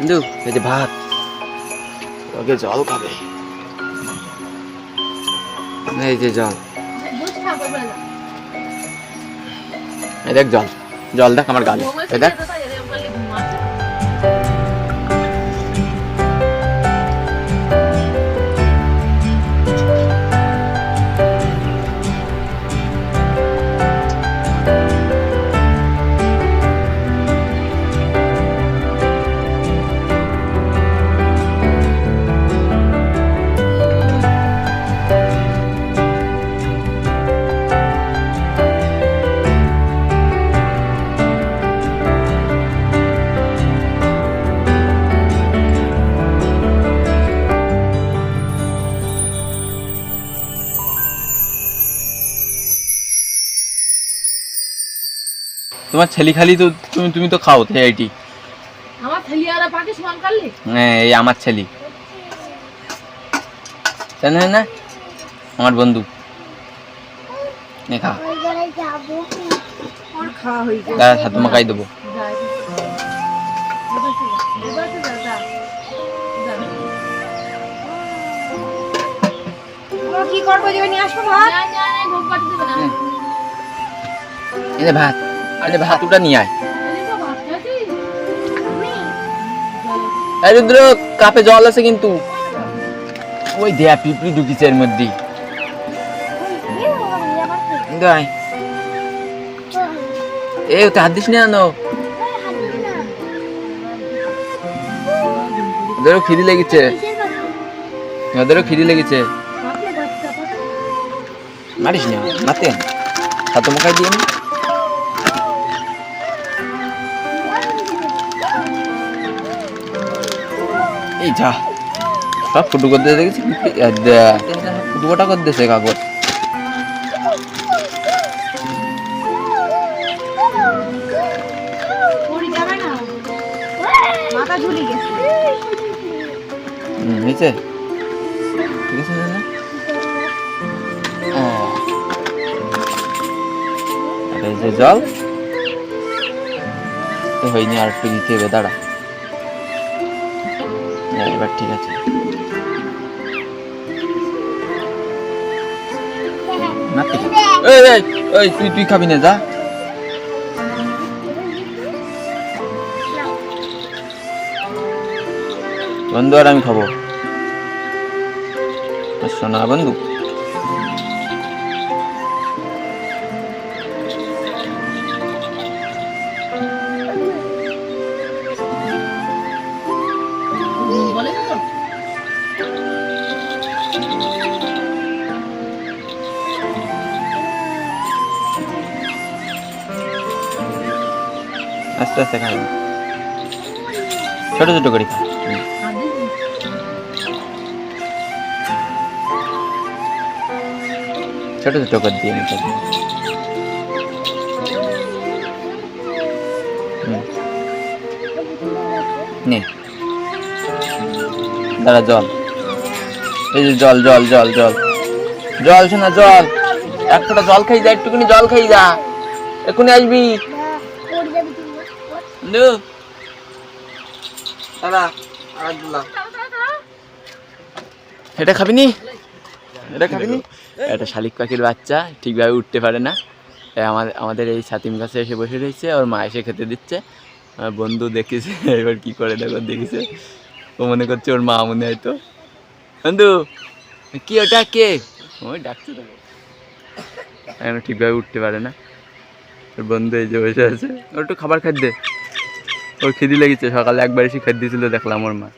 কিন্তু এই যে ভাত। ওকে জল খাবে। এই যে জল। এই দেখ জল। জল দেখ আমার গালে। এই দেখ। তোমার ছেলে খালি তো তুমি তুমি তো খাও তাই আইটি আমার থেলিয়ারা পাখি সমান কাটলি হ্যাঁ এই আমার ছেলে। জানে না। আমার বন্ধু। নে খা। খাওয়া হয়ে গেছে। দাদা মাখাই দেবো। তো তো কি করব নিয়ে আসব ভাত। এই ভাত। আরে ভাত ওটা নিয়ে আয়। রুদ্র, কাপে জল আছে কিন্তু। ওই দেয়া পিঁপড়ি ঢুকিছে এর মধ্যে। আয় এ, ওতে হাত দিস না আনো। ওদেরও খিদি লেগেছে। ওদেরও খিদি লেগেছে। মারিস না নাতে হাত মুখাই দিয়ে এই যা। সব ফুটু করতে দেখেছি ফুটু কটা করে কাগজ। ঠিক আছে ও। এই যে জল। হয়নি আর একটু দিতে হবে দাঁড়া। এবার ঠিক আছে। তুই তুই খাবি না যা। বন্ধু আর আমি খাব। শোনা বন্ধু। আস্তে আস্তে খাব। ছোট ছোট করে খা। ছোট ছোট করে দিয়ে নিতে। নে। দাঁড়া, জল। এই যে জল জল জল জল। জল শোনা, জল। একটা জল খাই যা, একটুখানি জল খাই যা। এক্ষুনি আসবি। দাদা আর এটা খাবি নি এটা খাবি। নি একটা শালিক পাখির বাচ্চা ঠিকভাবে উঠতে পারে না। আমাদের আমাদের এই ছাতিম গাছে এসে বসে রয়েছে ওর মা এসে খেতে দিচ্ছে। আমার বন্ধু দেখেছে এবার কি করে দেখো দেখেছে। ও মনে করছে ওর মা মনে হয় তো। বন্ধু কি ওটা কে? ওই ডাকছে তো। এখন ঠিকভাবে উঠতে পারে না। ওর বন্ধু এই যে বসে আছে। ওর একটু খাবার খাদ্যে ওর খিদি লেগেছে সকালে একবার এসে খেতে দিয়েছিল দেখলাম ওর মা।